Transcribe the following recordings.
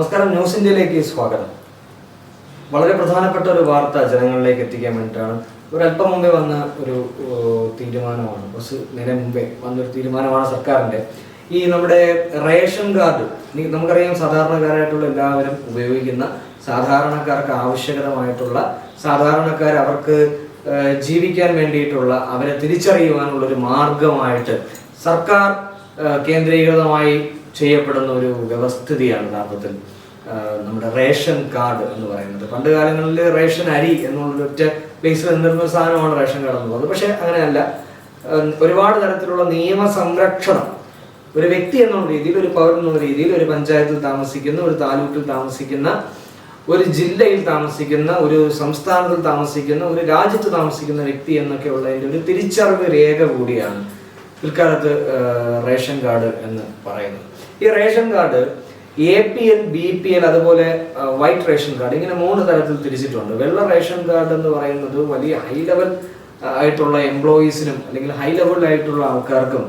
നമസ്കാരം ന്യൂസ് ഇന്ത്യയിലേക്ക് സ്വാഗതം. വളരെ പ്രധാനപ്പെട്ട ഒരു വാർത്ത ജനങ്ങളിലേക്ക് എത്തിക്കാൻ വേണ്ടിയിട്ടാണ്. ഒരല്പം മുമ്പേ വന്ന ഒരു തീരുമാനമാണ് കുറച്ച് നേരം മുമ്പേ വന്നൊരു തീരുമാനമാണ് സർക്കാരിന്റെ ഈ നമ്മുടെ റേഷൻ കാർഡ് നമുക്കറിയാം സാധാരണക്കാരായിട്ടുള്ള എല്ലാവരും ഉപയോഗിക്കുന്ന സാധാരണക്കാർക്ക് ആവശ്യകരമായിട്ടുള്ള സാധാരണക്കാർ അവർക്ക് ജീവിക്കാൻ വേണ്ടിയിട്ടുള്ള അവരെ തിരിച്ചറിയുവാനുള്ള ഒരു മാർഗമായിട്ട് സർക്കാർ കേന്ദ്രീകൃതമായി ചെയ്യപ്പെടുന്ന ഒരു വ്യവസ്ഥിതിയാണ് യഥാർത്ഥത്തിൽ നമ്മുടെ റേഷൻ കാർഡ് എന്ന് പറയുന്നത്. പണ്ട് കാലങ്ങളിൽ റേഷൻ അരി എന്നുള്ള ഒറ്റ പ്ലേസിൽ നിന്നിരുന്ന സാധനമാണ് റേഷൻ കാർഡ് എന്നുള്ളത്. പക്ഷെ അങ്ങനെയല്ല. ഒരുപാട് തരത്തിലുള്ള നിയമ സംരക്ഷണം. ഒരു വ്യക്തി എന്നുള്ള രീതിയിൽ ഒരു പൗരൻ എന്നുള്ള രീതിയിൽ ഒരു പഞ്ചായത്തിൽ താമസിക്കുന്ന ഒരു താലൂക്കിൽ താമസിക്കുന്ന ഒരു ജില്ലയിൽ താമസിക്കുന്ന ഒരു സംസ്ഥാനത്തിൽ താമസിക്കുന്ന ഒരു രാജ്യത്ത് താമസിക്കുന്ന വ്യക്തി എന്നൊക്കെ ഉള്ളതിന്റെ ഒരു തിരിച്ചറിവ് രേഖ കൂടിയാണ് പിൽക്കാലത്ത് റേഷൻ കാർഡ് എന്ന് പറയുന്നത്. ഈ ration card A P L B P L അതുപോലെ വൈറ്റ് റേഷൻ കാർഡ് ഇങ്ങനെ മൂന്ന് തരത്തിൽ തിരിച്ചിട്ടുണ്ട്. വെള്ള റേഷൻ കാർഡ് എന്ന് പറയുന്നത് വലിയ ഹൈ ലെവൽ ആയിട്ടുള്ള എംപ്ലോയീസിനും അല്ലെങ്കിൽ ഹൈ ലെവൽ ആയിട്ടുള്ള ആൾക്കാർക്കും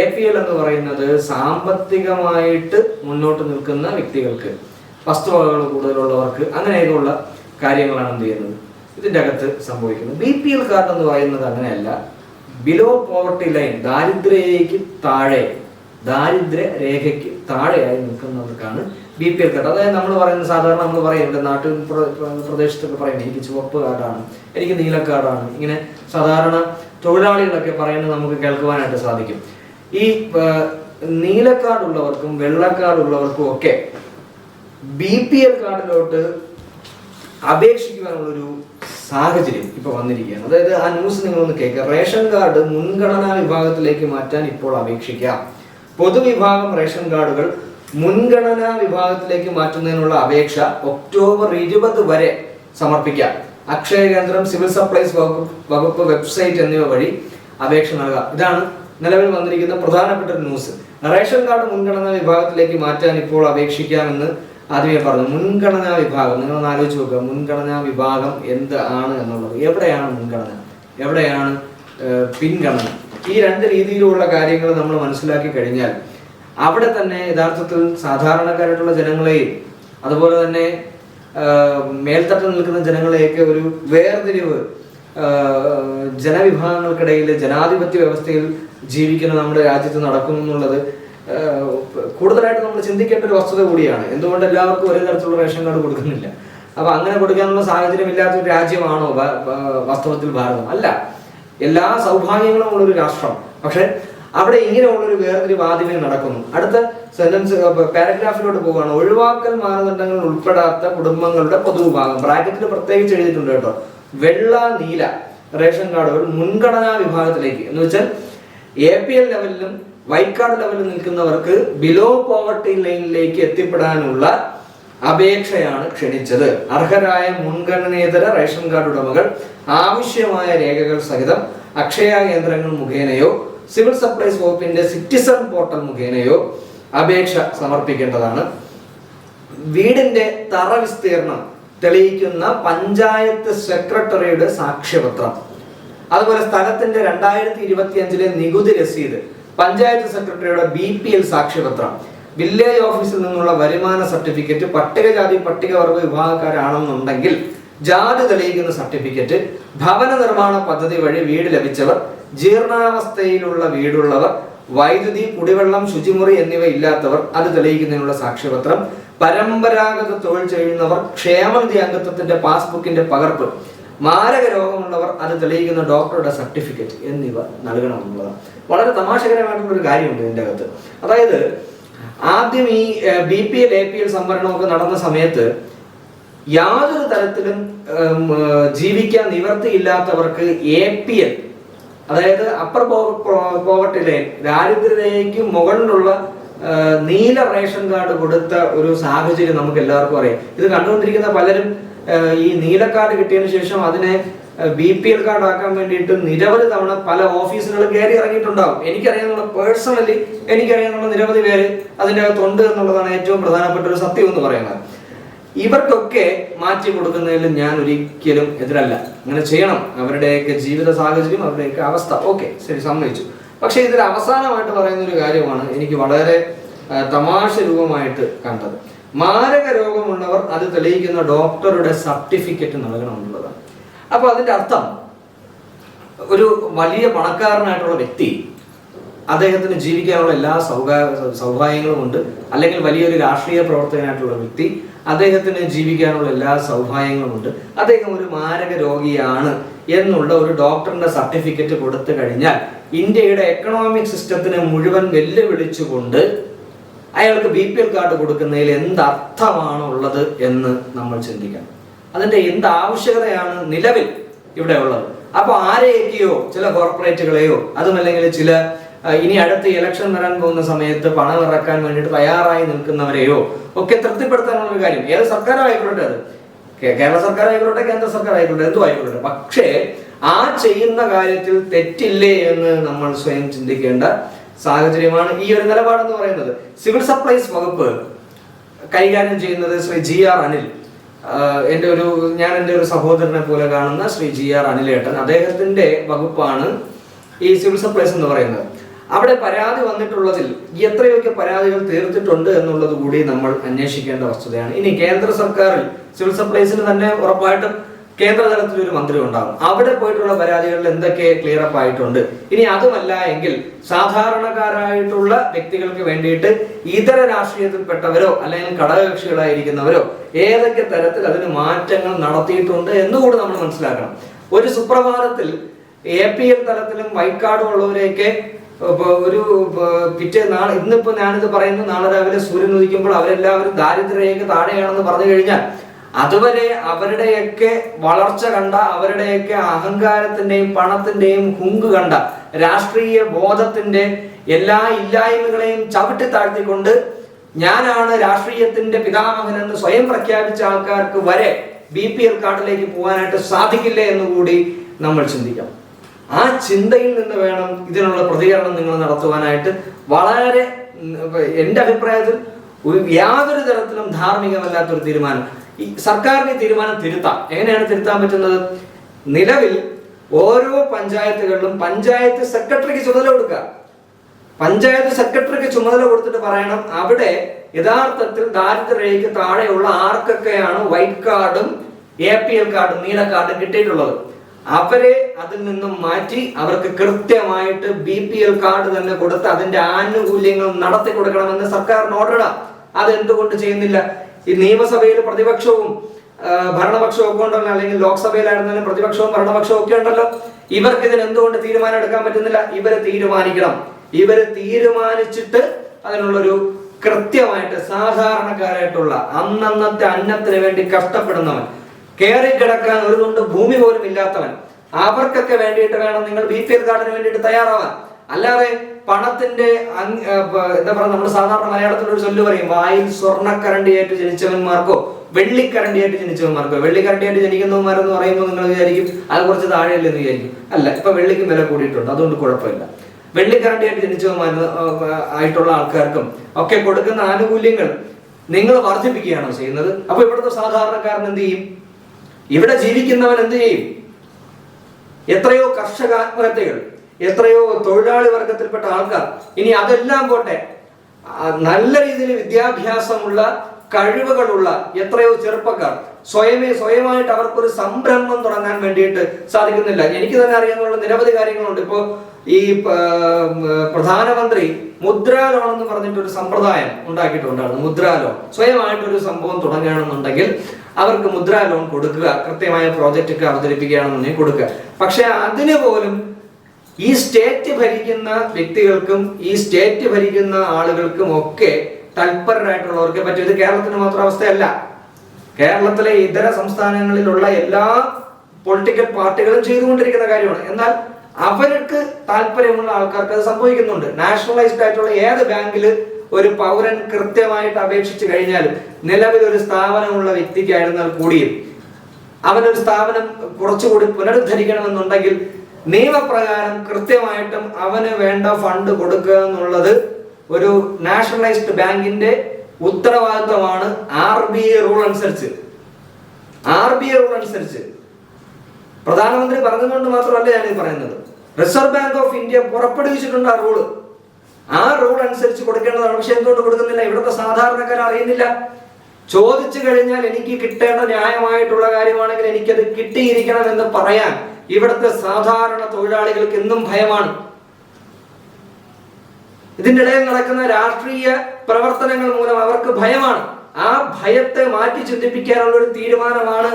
എ പി എൽ എന്ന് പറയുന്നത് സാമ്പത്തികമായിട്ട് മുന്നോട്ട് നിൽക്കുന്ന വ്യക്തികൾക്ക് വസ്തുവകകൾ കൂടുതലുള്ളവർക്ക് അങ്ങനെയൊക്കെയുള്ള കാര്യങ്ങളാണ് എന്ത് ചെയ്യുന്നത്? ഇതിന്റെ അകത്ത് സംഭവിക്കുന്നത്. ബി പി എൽ കാർഡ് എന്ന് പറയുന്നത് അങ്ങനെയല്ല. ബിലോ പോവർട്ടി ലൈൻ ദാരിദ്ര്യയ്ക്ക് താഴെ ദാരിദ്ര്യ രേഖയ്ക്ക് താഴെയായി നിൽക്കുന്നവർക്കാണ് ബി പി എൽ കാർഡ് അതായത് നമ്മൾ പറയുന്ന സാധാരണ നമ്മൾ പറയുന്നത് നാട്ടിൽ പ്ര- പ്ര- പ്രദേശത്തൊക്കെ പറയുന്നത് എനിക്ക് ചുവപ്പ് കാർഡാണ് എനിക്ക് നീല കാർഡാണ് ഇങ്ങനെ സാധാരണ തൊഴിലാളികളൊക്കെ പറയുന്നത് നമുക്ക് കേൾക്കുവാനായിട്ട് സാധിക്കും. ഈ നീല കാർഡ് ഉള്ളവർക്കും വെള്ള കാർഡ് ഉള്ളവർക്കും ഒക്കെ ബി പി എൽ കാർഡിലോട്ട് അപേക്ഷിക്കുവാനുള്ളൊരു സാഹചര്യം ഇപ്പൊ വന്നിരിക്കുകയാണ്. അതായത് ആ ന്യൂസ് നിങ്ങളൊന്ന് കേൾക്കുക. റേഷൻ കാർഡ് മുൻഗണനാ വിഭാഗത്തിലേക്ക് മാറ്റാൻ ഇപ്പോൾ അപേക്ഷിക്കാം. പൊതുവിഭാഗം റേഷൻ കാർഡുകൾ മുൻഗണനാ വിഭാഗത്തിലേക്ക് മാറ്റുന്നതിനുള്ള അപേക്ഷ ഒക്ടോബർ ഇരുപത് വരെ സമർപ്പിക്കാം. അക്ഷയ കേന്ദ്രം സിവിൽ സപ്ലൈസ് വകുപ്പ് വെബ്സൈറ്റ് എന്നിവ വഴി അപേക്ഷ നൽകാം. ഇതാണ് നിലവിൽ വന്നിരിക്കുന്ന പ്രധാനപ്പെട്ട ഒരു ന്യൂസ്. റേഷൻ കാർഡ് മുൻഗണനാ വിഭാഗത്തിലേക്ക് മാറ്റാൻ ഇപ്പോൾ അപേക്ഷിക്കാമെന്ന് ആദ്യമേ പറഞ്ഞു. മുൻഗണനാ വിഭാഗം നിങ്ങൾ ഒന്ന് ആലോചിച്ച് നോക്കുക. മുൻഗണനാ വിഭാഗം എന്ത് ആണ് എന്നുള്ളത്? എവിടെയാണ് മുൻഗണന? എവിടെയാണ് പിൻഗണന? ഈ രണ്ട് രീതിയിലുള്ള കാര്യങ്ങൾ നമ്മൾ മനസ്സിലാക്കി കഴിഞ്ഞാൽ അവിടെ തന്നെ യഥാർത്ഥത്തിൽ സാധാരണക്കാരായിട്ടുള്ള ജനങ്ങളെയും അതുപോലെ തന്നെ മേൽത്തട്ടിൽ നിൽക്കുന്ന ജനങ്ങളെയൊക്കെ ഒരു വേർതിരിവ് ജനവിഭാഗങ്ങൾക്കിടയിൽ ജനാധിപത്യ വ്യവസ്ഥയിൽ ജീവിക്കുന്ന നമ്മുടെ രാജ്യത്ത് നടക്കുന്നു എന്നുള്ളത് കൂടുതലായിട്ട് നമ്മൾ ചിന്തിക്കേണ്ട ഒരു വസ്തുത കൂടിയാണ്. എന്തുകൊണ്ട് എല്ലാവർക്കും ഒരേ തരത്തിലുള്ള റേഷൻ കാർഡ് കൊടുക്കുന്നില്ല? അപ്പൊ അങ്ങനെ കൊടുക്കാനുള്ള സാഹചര്യം ഇല്ലാത്ത ഒരു രാജ്യമാണോ വാസ്തവത്തിൽ ഭാരതം? അല്ല. എല്ലാ സൗഭാഗ്യങ്ങളും ഉള്ള ഒരു രാഷ്ട്രം. പക്ഷെ അവിടെ ഇങ്ങനെയുള്ള ഒരു വേറൊരു ആദ്യമേ നടക്കുന്നു. അടുത്ത സെന്റൻസ് പാരഗ്രാഫിലോട്ട് പോവുകയാണ്. ഒഴിവാക്കൽ മാനദണ്ഡങ്ങൾ ഉൾപ്പെടാത്ത കുടുംബങ്ങളുടെ പൊതുവിഭാഗം. ബ്രാക്കറ്റിൽ പ്രത്യേകിച്ച് എഴുതിയിട്ടുണ്ട് കേട്ടോ. വെള്ള നീല റേഷൻ കാർഡുകൾ മുൻഗണനാ വിഭാഗത്തിലേക്ക്. എന്ന് വെച്ചാൽ എ പി എൽ ലെവലിലും വൈറ്റ് കാർഡ് ലെവലിൽ നിൽക്കുന്നവർക്ക് ബിലോ പോവർട്ടി ലൈനിലേക്ക് എത്തിപ്പെടാനുള്ള അപേക്ഷയാണ് ക്ഷണിച്ചത്. അർഹരായ മുൻഗണനേതര റേഷൻ കാർഡ് ഉടമകൾ ആവശ്യമായ രേഖകൾ സഹിതം അക്ഷയ കേന്ദ്രങ്ങൾ മുഖേനയോ സിവിൽ സപ്ലൈസ് വകുപ്പിന്റെ സിറ്റിസൺ പോർട്ടൽ മുഖേനയോ അപേക്ഷ സമർപ്പിക്കേണ്ടതാണ്. വീടിന്റെ തറ വിസ്തീർണം തെളിയിക്കുന്ന പഞ്ചായത്ത് സെക്രട്ടറിയുടെ സാക്ഷ്യപത്രം. അതുപോലെ സ്ഥലത്തിന്റെ രണ്ടായിരത്തി ഇരുപത്തി അഞ്ചിലെ നികുതി രസീത് പഞ്ചായത്ത് സെക്രട്ടറിയുടെ ബി പി എൽ സാക്ഷ്യപത്രം. വില്ലേജ് ഓഫീസിൽ നിന്നുള്ള വരുമാന സർട്ടിഫിക്കറ്റ് പട്ടികജാതി പട്ടികവർഗ വിഭാഗക്കാരാണെന്നുണ്ടെങ്കിൽ ജാതി തെളിയിക്കുന്ന സർട്ടിഫിക്കറ്റ് ഭവന നിർമ്മാണ പദ്ധതി വഴി വീട് ലഭിച്ചവർ ജീർണാവസ്ഥയിലുള്ള വീടുള്ളവർ വൈദ്യുതി കുടിവെള്ളം ശുചിമുറി എന്നിവ ഇല്ലാത്തവർ അത് തെളിയിക്കുന്നതിനുള്ള സാക്ഷ്യപത്രം പരമ്പരാഗത തൊഴിൽ ചെയ്യുന്നവർ ക്ഷേമനിധി അംഗത്വത്തിന്റെ പാസ്ബുക്കിന്റെ പകർപ്പ് മാരക രോഗമുള്ളവർ അത് തെളിയിക്കുന്ന ഡോക്ടറുടെ സർട്ടിഫിക്കറ്റ് എന്നിവ നൽകണമെന്നുള്ളതാണ്. വളരെ തമാശകരമായിട്ടുള്ള ഒരു കാര്യമുണ്ട് ഇതിന്റെ അകത്ത്. അതായത് ആദ്യം ഈ B P L A P L സംവരണമൊക്കെ നടന്ന സമയത്ത് യാതൊരു തരത്തിലും ജീവിക്കാൻ നിവർത്തിയില്ലാത്തവർക്ക് എ പി എൽ അതായത് അപ്പർ പോവർട്ടി ലൈൻ ദാരിദ്ര്യരേഖയ്ക്ക് മുകളിലുള്ള നീല റേഷൻ കാർഡ് കൊടുത്ത ഒരു സാഹചര്യം നമുക്ക് എല്ലാവർക്കും അറിയാം. ഇത് കണ്ടുകൊണ്ടിരിക്കുന്ന പലരും ഈ നീല കാർഡ് കിട്ടിയതിനു ശേഷം അതിനെ ബി പി എൽ കാർഡ് ആക്കാൻ വേണ്ടിയിട്ട് നിരവധി തവണ പല ഓഫീസുകളും കയറി ഇറങ്ങിയിട്ടുണ്ടാവും. എനിക്കറിയാന്നുള്ള പേഴ്സണലി എനിക്കറിയാന്നുള്ള നിരവധി പേര് അതിന്റെ അകത്തുണ്ട് എന്നുള്ളതാണ് ഏറ്റവും പ്രധാനപ്പെട്ട ഒരു സത്യം എന്ന് പറയുന്നത്. ഇവർക്കൊക്കെ മാറ്റി കൊടുക്കുന്നതിൽ ഞാൻ ഒരിക്കലും എതിരല്ല. അങ്ങനെ ചെയ്യണം. അവരുടെയൊക്കെ ജീവിത സാഹചര്യം അവരുടെയൊക്കെ അവസ്ഥ. ഓക്കെ ശരി സമ്മതിച്ചു. പക്ഷേ ഇതിൽ അവസാനമായിട്ട് പറയുന്ന ഒരു കാര്യമാണ് എനിക്ക് വളരെ തമാശ രൂപമായിട്ട് കണ്ടത്. മാരക രോഗമുള്ളവർ അത് തെളിയിക്കുന്ന ഡോക്ടറുടെ സർട്ടിഫിക്കറ്റ് നൽകണമെന്നുള്ളതാണ് അപ്പൊ അതിന്റെ അർത്ഥം ഒരു വലിയ പണക്കാരനായിട്ടുള്ള വ്യക്തി അദ്ദേഹത്തിന് ജീവിക്കാനുള്ള എല്ലാ സൗകാ സൗഭാഗ്യങ്ങളും ഉണ്ട്. അല്ലെങ്കിൽ വലിയൊരു രാഷ്ട്രീയ പ്രവർത്തകനായിട്ടുള്ള വ്യക്തി അദ്ദേഹത്തിന് ജീവിക്കാനുള്ള എല്ലാ സൗഭാഗ്യങ്ങളും ഉണ്ട്. അദ്ദേഹം ഒരു മാരക രോഗിയാണ് എന്നുള്ള ഒരു ഡോക്ടറിന്റെ സർട്ടിഫിക്കറ്റ് കൊടുത്തു കഴിഞ്ഞാൽ ഇന്ത്യയുടെ എക്കണോമിക് സിസ്റ്റത്തിനെ മുഴുവൻ വെല്ലുവിളിച്ചുകൊണ്ട് അയാൾക്ക് ബി പി എൽ കാർഡ് കൊടുക്കുന്നതിൽ എന്തർത്ഥമാണുള്ളത് എന്ന് നമ്മൾ ചിന്തിക്കണം. അതിന്റെ എന്ത് ആവശ്യകതയാണ് നിലവിൽ ഇവിടെ ഉള്ളത്. അപ്പൊ ആരെയൊക്കെയോ ചില കോർപ്പറേറ്റുകളെയോ അതുമല്ലെങ്കിൽ ചില ഇനി അടുത്ത ഇലക്ഷൻ വരാൻ പോകുന്ന സമയത്ത് പണം ഇറക്കാൻ വേണ്ടിയിട്ട് തയ്യാറായി നിൽക്കുന്നവരെയോ ഒക്കെ തൃപ്തിപ്പെടുത്താനുള്ള ഒരു കാര്യം. ഏത് സർക്കാരായിക്കോട്ടെ അത്. കേരള സർക്കാർ ആയിക്കോട്ടെ കേന്ദ്ര സർക്കാർ ആയിക്കോട്ടെ എന്തോ ആയിക്കോട്ടെ. പക്ഷേ ആ ചെയ്യുന്ന കാര്യത്തിൽ തെറ്റില്ലേ എന്ന് നമ്മൾ സ്വയം ചിന്തിക്കേണ്ട സാഹചര്യമാണ് ഈ ഒരു നിലപാടെന്ന് പറയുന്നത്. സിവിൽ സപ്ലൈസ് വകുപ്പ് കൈകാര്യം ചെയ്യുന്നത് ശ്രീ ജി ആർ അനിൽ. എന്റെ ഒരു ഞാൻ എന്റെ ഒരു സഹോദരനെ പോലെ കാണുന്ന ശ്രീ ജി ആർ അനിലേട്ടൻ. അദ്ദേഹത്തിന്റെ വകുപ്പാണ് ഈ സിവിൽ സപ്ലൈസ് എന്ന് പറയുന്നത്. അവിടെ പരാതി വന്നിട്ടുള്ളതിൽ എത്രയൊക്കെ പരാതികൾ തീർത്തിട്ടുണ്ട് എന്നുള്ളത് കൂടി നമ്മൾ അന്വേഷിക്കേണ്ട വസ്തുതയാണ്. ഇനി കേന്ദ്ര സർക്കാരിൽ സിവിൽ സപ്ലൈസിന് തന്നെ ഉറപ്പായിട്ടും കേന്ദ്ര തലത്തിൽ ഒരു മന്ത്രി ഉണ്ടാകും. അവിടെ പോയിട്ടുള്ള പരാതികളിൽ എന്തൊക്കെ ക്ലിയർ അപ്പ് ആയിട്ടുണ്ട്? ഇനി അതുമല്ല എങ്കിൽ സാധാരണക്കാരായിട്ടുള്ള വ്യക്തികൾക്ക് വേണ്ടിയിട്ട് ഇതര രാഷ്ട്രീയത്തിൽപ്പെട്ടവരോ അല്ലെങ്കിൽ ഘടകകക്ഷികളായിരിക്കുന്നവരോ ഏതൊക്കെ തരത്തിൽ അതിന് മാറ്റങ്ങൾ നടത്തിയിട്ടുണ്ട് എന്നുകൂടി നമ്മൾ മനസ്സിലാക്കണം. ഒരു സുപ്രഭാതത്തിൽ എ പി എൽ തലത്തിലും കാർഡും ഉള്ളവരെയൊക്കെ ഒരു പിറ്റേ നാളെ ഇന്നിപ്പോ ഞാനിത് പറയുന്നു നാളെ രാവിലെ സൂര്യൻ ഉദിക്കുമ്പോൾ അവരെല്ലാവരും ദാരിദ്ര്യരേഖ താഴെയാണെന്ന് പറഞ്ഞു കഴിഞ്ഞാൽ അതുവരെ അവരുടെയൊക്കെ വളർച്ച കണ്ട അവരുടെയൊക്കെ അഹങ്കാരത്തിന്റെയും പണത്തിന്റെയും ഹുങ്ക് കണ്ട രാഷ്ട്രീയ ബോധത്തിന്റെ എല്ലാ ഇല്ലായ്മകളെയും ചവിട്ടി താഴ്ത്തിക്കൊണ്ട് ഞാനാണ് രാഷ്ട്രീയത്തിന്റെ പിതാമഹൻ എന്ന് സ്വയം പ്രഖ്യാപിച്ച ആൾക്കാർക്ക് വരെ ബി പി എൽ കാർഡിലേക്ക് പോകാനായിട്ട് സാധിക്കില്ല എന്ന് കൂടി നമ്മൾ ചിന്തിക്കാം. ആ ചിന്തയിൽ നിന്ന് വേണം ഇതിനുള്ള പ്രതികരണം നിങ്ങൾ നടത്തുവാനായിട്ട്. വളരെ എന്റെ അഭിപ്രായത്തിൽ യാതൊരു തരത്തിലും ധാർമ്മികമല്ലാത്തൊരു തീരുമാനം. സർക്കാരിന് തീരുമാനം തിരുത്താം. എങ്ങനെയാണ് തിരുത്താൻ പറ്റുന്നത്? നിലവിൽ ഓരോ പഞ്ചായത്തുകളിലും പഞ്ചായത്ത് സെക്രട്ടറിക്ക് ചുമതല കൊടുക്കുക. പഞ്ചായത്ത് സെക്രട്ടറിക്ക് ചുമതല കൊടുത്തിട്ട് പറയണം അവിടെ യഥാർത്ഥത്തിൽ ദാരിദ്ര്യരേഖയ്ക്ക് താഴെയുള്ള ആർക്കൊക്കെയാണ് വൈറ്റ് കാർഡും എ പി എൽ കാർഡും നീല കാർഡും കിട്ടിയിട്ടുള്ളത്. അവരെ അതിൽ നിന്നും മാറ്റി അവർക്ക് കൃത്യമായിട്ട് ബി പി എൽ കാർഡ് തന്നെ കൊടുത്ത് അതിന്റെ ആനുകൂല്യങ്ങൾ നടത്തി കൊടുക്കണമെന്ന് സർക്കാരിന് ഓർഡർ ഇടാം അത് എന്തുകൊണ്ട് ചെയ്യുന്നില്ല? ഈ നിയമസഭയിൽ പ്രതിപക്ഷവും ഭരണപക്ഷവും ഒക്കെ ഉണ്ടല്ലോ അല്ലെങ്കിൽ ലോക്സഭയിലായിരുന്നാലും പ്രതിപക്ഷവും ഭരണപക്ഷവും ഒക്കെ ഉണ്ടല്ലോ. ഇവർക്ക് ഇതിന് എന്തുകൊണ്ട് തീരുമാനം എടുക്കാൻ പറ്റുന്നില്ല? ഇവരെ തീരുമാനിക്കണം. ഇവർ തീരുമാനിച്ചിട്ട് അതിനുള്ളൊരു കൃത്യമായിട്ട് സാധാരണക്കാരായിട്ടുള്ള അന്നന്നത്തെ അന്നത്തിന് വേണ്ടി കഷ്ടപ്പെടുന്നവൻ കയറി കിടക്കാൻ ഒരു തൊണ്ട് ഭൂമി പോലും ഇല്ലാത്തവൻ അവർക്കൊക്കെ വേണ്ടിയിട്ട് വേണം നിങ്ങൾ ബി പി എൽ കാർഡിന് വേണ്ടിയിട്ട് തയ്യാറാവാൻ. അല്ലാതെ പണത്തിന്റെ എന്താ പറയുക നമ്മൾ സാധാരണ മലയാളത്തിൽ ഒരു ചൊല്ല് പറയും വായിൽ സ്വർണക്കരണ്ടിയായിട്ട് ജനിച്ചവന്മാർക്കോ വെള്ളിക്കരണ്ടിയായിട്ട് ജനിച്ചവന്മാർക്കോ വെള്ളിക്കരണ്ടിയായിട്ട് ജനിക്കുന്നവന്മാരെന്ന് പറയുമ്പോൾ നിങ്ങൾ വിചാരിക്കും അത് കുറച്ച് താഴെയല്ലേ എന്ന് വിചാരിക്കും. അല്ല ഇപ്പൊ വെള്ളിക്കും വില കൂടിയിട്ടുണ്ട് അതുകൊണ്ട് കുഴപ്പമില്ല. വെള്ളിക്കരണ്ടിയായിട്ട് ജനിച്ചവന്മാർ ആയിട്ടുള്ള ആൾക്കാർക്കും ഒക്കെ കൊടുക്കുന്ന ആനുകൂല്യങ്ങൾ നിങ്ങൾ വർദ്ധിപ്പിക്കുകയാണോ ചെയ്യുന്നത്? അപ്പൊ ഇവിടുത്തെ സാധാരണക്കാരൻ എന്ത് ചെയ്യും? ഇവിടെ ജീവിക്കുന്നവൻ എന്ത് ചെയ്യും? എത്രയോ കർഷക ആത്മഹത്യകൾ എത്രയോ തൊഴിലാളി വർഗത്തിൽപ്പെട്ട ആൾക്കാർ. ഇനി അതെല്ലാം പോട്ടെ നല്ല രീതിയിൽ വിദ്യാഭ്യാസമുള്ള കഴിവുകളുള്ള എത്രയോ ചെറുപ്പക്കാർ സ്വയമേ സ്വയമായിട്ട് അവർക്കൊരു സംരംഭം തുടങ്ങാൻ വേണ്ടിയിട്ട് സാധിക്കുന്നില്ല. എനിക്ക് തന്നെ അറിയാനുള്ള നിരവധി കാര്യങ്ങളുണ്ട്. ഇപ്പോ ഈ പ്രധാനമന്ത്രി മുദ്രാ ലോൺ എന്ന് പറഞ്ഞിട്ട് ഒരു സമ്പ്രദായം ഉണ്ടാക്കിയിട്ടുണ്ടായിരുന്നു. മുദ്രാ ലോൺ. സ്വയമായിട്ട് ഒരു സംഭവം തുടങ്ങുകയാണെന്നുണ്ടെങ്കിൽ അവർക്ക് മുദ്രാ ലോൺ കൊടുക്കുക കൃത്യമായ പ്രോജക്റ്റ് ഒക്കെ അവതരിപ്പിക്കുകയാണെന്നുണ്ടെങ്കിൽ കൊടുക്കുക. പക്ഷെ അതിന് പോലും ഈ സ്റ്റേറ്റ് ഭരിക്കുന്ന വ്യക്തികൾക്കും ഈ സ്റ്റേറ്റ് ഭരിക്കുന്ന ആളുകൾക്കും ഒക്കെ തൽപരരായിട്ടുള്ളവർക്ക് പറ്റും. ഇത് കേരളത്തിന് മാത്രം അവസ്ഥയല്ല. കേരളത്തിലെ ഇതര സംസ്ഥാനങ്ങളിലുള്ള എല്ലാ പൊളിറ്റിക്കൽ പാർട്ടികളും ചെയ്തുകൊണ്ടിരിക്കുന്ന കാര്യമാണ്. എന്നാൽ അവർക്ക് താല്പര്യമുള്ള ആൾക്കാർക്ക് അത് സംഭവിക്കുന്നുണ്ട്. നാഷണലൈസ്ഡ് ആയിട്ടുള്ള ഏത് ബാങ്കിൽ ഒരു പൗരൻ കൃത്യമായിട്ട് അപേക്ഷിച്ചു കഴിഞ്ഞാൽ നിലവിൽ ഒരു സ്ഥാപനമുള്ള വ്യക്തിക്കായിരുന്നാൽ കൂടിയും അവനൊരു സ്ഥാപനം കുറച്ചുകൂടി പുനരുദ്ധരിക്കണമെന്നുണ്ടെങ്കിൽ നിയമപ്രകാരം കൃത്യമായിട്ടും അവന് വേണ്ട ഫണ്ട് കൊടുക്കുക എന്നുള്ളത് ഒരു നാഷണലൈസ്ഡ് ബാങ്കിന്റെ ഉത്തരവാദിത്വമാണ് ആർ ബി ഐ റൂൾ അനുസരിച്ച്. ആർ ബി ഐ റൂൾ അനുസരിച്ച്. പ്രധാനമന്ത്രി പറഞ്ഞതുകൊണ്ട് മാത്രമല്ല ഞാൻ പറയുന്നത്. റിസർവ് ബാങ്ക് ഓഫ് ഇന്ത്യ പുറപ്പെടുവിച്ചിട്ടുണ്ട് ആ റൂൾ. ആ റൂൾ അനുസരിച്ച് കൊടുക്കേണ്ടതാണ്. പക്ഷെ എന്തുകൊണ്ട് കൊടുക്കുന്നില്ല? ഇവിടുത്തെ സാധാരണക്കാർ അറിയുന്നില്ല. ചോദിച്ചു കഴിഞ്ഞാൽ എനിക്ക് കിട്ടേണ്ട ന്യായമായിട്ടുള്ള കാര്യമാണെങ്കിൽ എനിക്കത് കിട്ടിയിരിക്കണം എന്ന് പറയാൻ ഇവിടുത്തെ സാധാരണ തൊഴിലാളികൾക്ക് എന്നും ഭയമാണ്. ഇതിന്റെ ഇടയിൽ നടക്കുന്ന രാഷ്ട്രീയ പ്രവർത്തനങ്ങൾ മൂലം അവർക്ക് ഭയമാണ്. ആ ഭയത്തെ മാറ്റി ചിന്തിപ്പിക്കാനുള്ള ഒരു തീരുമാനമാണ്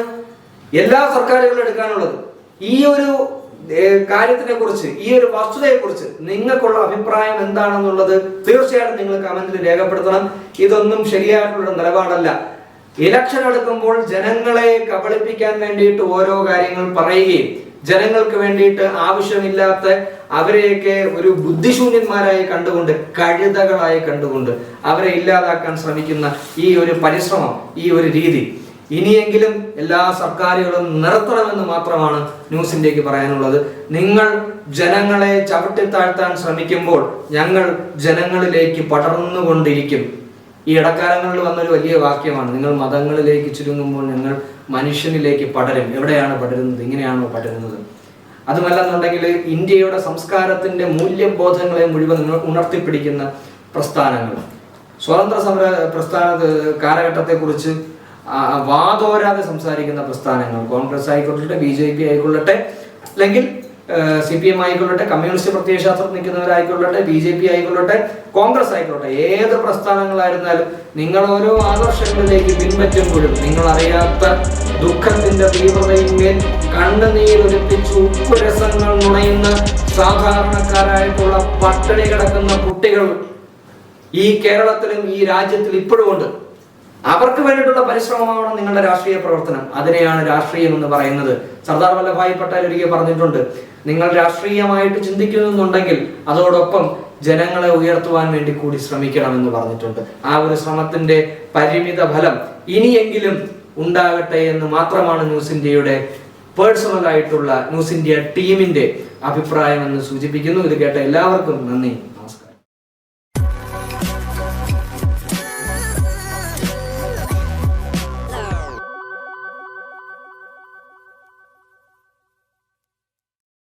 എല്ലാ സർക്കാരുകളും എടുക്കാനുള്ളത്. ഈ ഒരു കാര്യത്തിനെ കുറിച്ച് ഈ ഒരു വസ്തുതയെക്കുറിച്ച് നിങ്ങൾക്കുള്ള അഭിപ്രായം എന്താണെന്നുള്ളത് തീർച്ചയായിട്ടും നിങ്ങൾ കമന്റിൽ രേഖപ്പെടുത്തണം. ഇതൊന്നും ശരിയായിട്ടുള്ള നിലപാടല്ല. ഇലക്ഷൻ എടുക്കുമ്പോൾ ജനങ്ങളെ കബളിപ്പിക്കാൻ വേണ്ടിയിട്ട് ഓരോ കാര്യങ്ങൾ പറയുകയും ജനങ്ങൾക്ക് വേണ്ടിയിട്ട് ആവശ്യമില്ലാത്ത അവരെയൊക്കെ ഒരു ബുദ്ധിശൂന്യന്മാരായി കണ്ടുകൊണ്ട് കഴുതകളായി കണ്ടുകൊണ്ട് അവരെ ഇല്ലാതാക്കാൻ ശ്രമിക്കുന്ന ഈ ഒരു പരിശ്രമം ഈ ഒരു രീതി ഇനിയെങ്കിലും എല്ലാ സർക്കാരുകളും നിർത്തണമെന്ന് മാത്രമാണ് ന്യൂസ് ഇന്ത്യയ്ക്ക് പറയാനുള്ളത്. നിങ്ങൾ ജനങ്ങളെ ചവിട്ടിത്താഴ്ത്താൻ ശ്രമിക്കുമ്പോൾ ഞങ്ങൾ ജനങ്ങളിലേക്ക് പടർന്നുകൊണ്ടിരിക്കും. ഈ ഇടക്കാലങ്ങളിൽ വന്നൊരു വലിയ വാക്യമാണ് നിങ്ങൾ മതങ്ങളിലേക്ക് ചുരുങ്ങുമ്പോൾ ഞങ്ങൾ മനുഷ്യനിലേക്ക് പടരും. എവിടെയാണ് പടരുന്നത്? ഇങ്ങനെയാണോ പടരുന്നത്? അതുമല്ലെന്നുണ്ടെങ്കിൽ ഇന്ത്യയുടെ സംസ്കാരത്തിന്റെ മൂല്യബോധങ്ങളെ മുഴുവൻ ഉണർത്തിപ്പിടിക്കുന്ന പ്രസ്ഥാനങ്ങൾ. സ്വതന്ത്ര സമര പ്രസ്ഥാന കാലഘട്ടത്തെക്കുറിച്ച് കുറിച്ച് വാതോരാതെ സംസാരിക്കുന്ന പ്രസ്ഥാനങ്ങൾ. കോൺഗ്രസ് ആയിക്കൊള്ളട്ടെ ബി ജെ പി ആയിക്കൊള്ളട്ടെ അല്ലെങ്കിൽ സി പി എം ആയിക്കൊള്ളട്ടെ കമ്മ്യൂണിസ്റ്റ് പ്രത്യയശാസ്ത്രം നിൽക്കുന്നവരായിക്കൊള്ളട്ടെ ബി ജെ പി ആയിക്കൊള്ളട്ടെ കോൺഗ്രസ് ആയിക്കൊള്ളട്ടെ ഏത് പ്രസ്ഥാനങ്ങളായിരുന്നാലും നിങ്ങൾ ഓരോ ആദർശങ്ങളിലേക്ക് പിൻപറ്റുമ്പോഴും നിങ്ങൾ അറിയാത്ത ദുഃഖത്തിന്റെ തീവ്രതയിന്മേൽ കണ്ണുനീരൊലിപ്പിച്ച് ഉപ്പുരസങ്ങൾ നുണയുന്ന സാധാരണക്കാരായിട്ടുള്ള പട്ടിണി കിടക്കുന്ന കുട്ടികൾ ഈ കേരളത്തിലും ഈ രാജ്യത്തിലും ഇപ്പോഴും ഉണ്ട്. അവർക്ക് വേണ്ടിയിട്ടുള്ള പരിശ്രമമാണ് നിങ്ങളുടെ രാഷ്ട്രീയ പ്രവർത്തനം. അതിനെയാണ് രാഷ്ട്രീയം എന്ന് പറയുന്നത്. സർദാർ വല്ലഭായ് പട്ടേൽ ഒരിക്കൽ പറഞ്ഞിട്ടുണ്ട് നിങ്ങൾ രാഷ്ട്രീയമായിട്ട് ചിന്തിക്കുന്നുണ്ടെങ്കിൽ അതോടൊപ്പം ജനങ്ങളെ ഉയർത്തുവാൻ വേണ്ടി കൂടി ശ്രമിക്കണം എന്ന് പറഞ്ഞിട്ടുണ്ട്. ആ ഒരു ശ്രമത്തിന്റെ പരിമിത ഫലം ഇനിയെങ്കിലും ഉണ്ടാകട്ടെ എന്ന് മാത്രമാണ് ന്യൂസ് ഇന്ത്യയുടെ പേഴ്സണൽ ആയിട്ടുള്ള ന്യൂസ് ഇന്ത്യ ടീമിന്റെ അഭിപ്രായം എന്ന് സൂചിപ്പിക്കുന്നു. ഇത് കേട്ട എല്ലാവർക്കും നന്ദി.